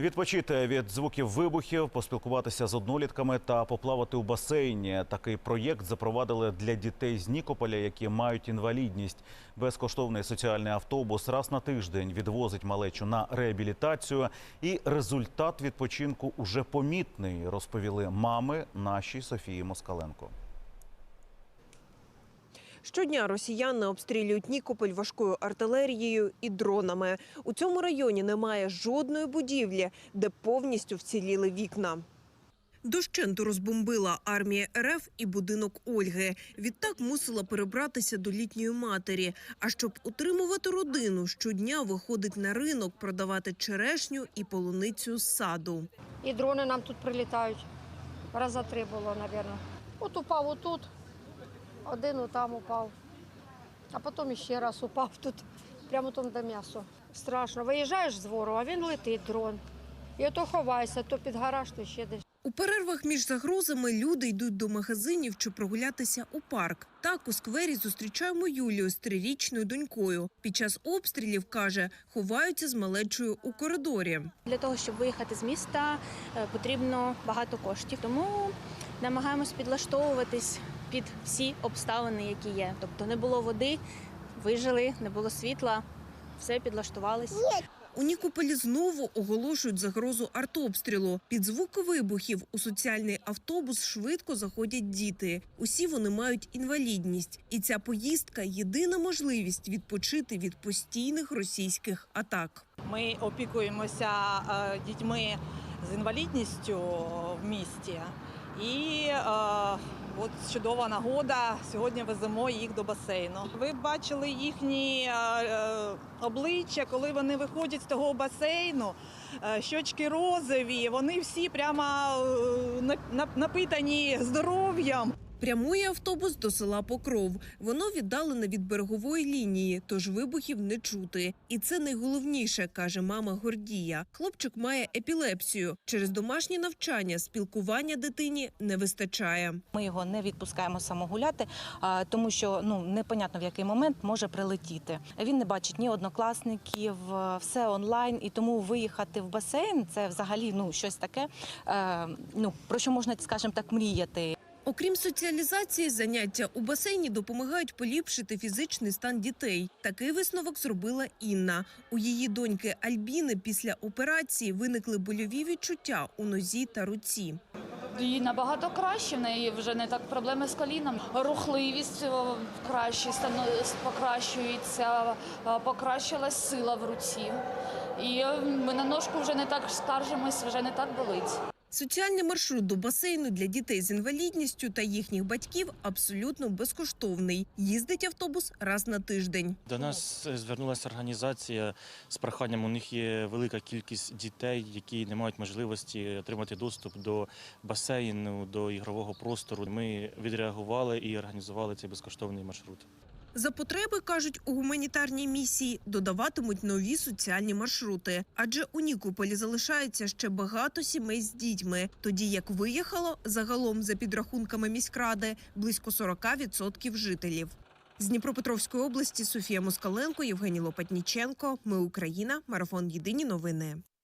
Відпочити від звуків вибухів, поспілкуватися з однолітками та поплавати у басейні. Такий проєкт запровадили для дітей з Нікополя, які мають інвалідність. Безкоштовний соціальний автобус раз на тиждень відвозить малечу на реабілітацію. І результат відпочинку уже помітний, розповіли мами нашій Софії Москаленко. Щодня росіяни обстрілюють Нікополь важкою артилерією і дронами. У цьому районі немає жодної будівлі, де повністю вціліли вікна. Дощенту розбомбила армія РФ і будинок Ольги. Відтак мусила перебратися до літньої матері. А щоб утримувати родину, щодня виходить на ринок продавати черешню і полуницю з саду. І дрони нам тут прилітають. Раза три було, мабуть. От упав отут, один там упав, а потім ще раз упав тут, прямо там де м'ясо. Страшно. Виїжджаєш з двору, а він летить дрон. І ото ховайся, то під гараж, то ще десь. У перервах між загрозами люди йдуть до магазинів чи прогулятися у парк. Так у сквері зустрічаємо Юлію з трирічною донькою. Під час обстрілів каже, ховаються з малечою у коридорі. Для того, щоб виїхати з міста, е, потрібно багато коштів. Тому намагаємось підлаштовуватись під всі обставини, які є. Тобто не було води, вижили, не було світла, все підлаштувались. У Нікополі знову оголошують загрозу артобстрілу. Під звуки вибухів у соціальний автобус швидко заходять діти. Усі вони мають інвалідність, і ця поїздка єдина можливість відпочити від постійних російських атак. Ми опікуємося е, дітьми з інвалідністю в місті. І е, от чудова нагода. Сьогодні веземо їх до басейну. Ви бачили їхні е, е, обличчя, коли вони виходять з того басейну. е, Щочки розові, вони всі прямо на- на- напитані здоров'ям. Прямує автобус до села Покров. Воно віддалене від берегової лінії, тож вибухів не чути. І це найголовніше, каже мама Гордія. Хлопчик має епілепсію. Через домашнє навчання спілкування дитині не вистачає. Ми його не відпускаємо самогуляти, тому що ну непонятно в який момент може прилетіти. Він не бачить ні однокласників, все онлайн, і тому виїхати в басейн це взагалі ну щось таке. е, Ну про що можна, скажімо так, мріяти. Окрім соціалізації, заняття у басейні допомагають поліпшити фізичний стан дітей. Такий висновок зробила Інна. У її доньки Альбіни після операції виникли больові відчуття у нозі та руці. Їй набагато краще, в неї вже не так проблеми з коліном. Рухливість краще стано- покращується, е, покращилась сила в руці. І е, ми на ножку вже не так скаржимось, вже не так болить. Соціальний маршрут до басейну для дітей з інвалідністю та їхніх батьків абсолютно безкоштовний. Їздить автобус раз на тиждень. До нас е, звернулася організація з проханням. У них є велика кількість дітей, які не мають можливості отримати доступ до басейну, до ігрового простору. Ми відреагували і організували цей безкоштовний маршрут. За потреби кажуть у гуманітарній місії додаватимуть нові соціальні маршрути, адже у Нікополі залишається ще багато сімей з дітьми. Тоді як виїхало загалом за підрахунками міськради близько 40% жителів. З Дніпропетровської області Софія Москаленко, Євгеній Лопатніченко. Ми Україна. Марафон Єдині новини.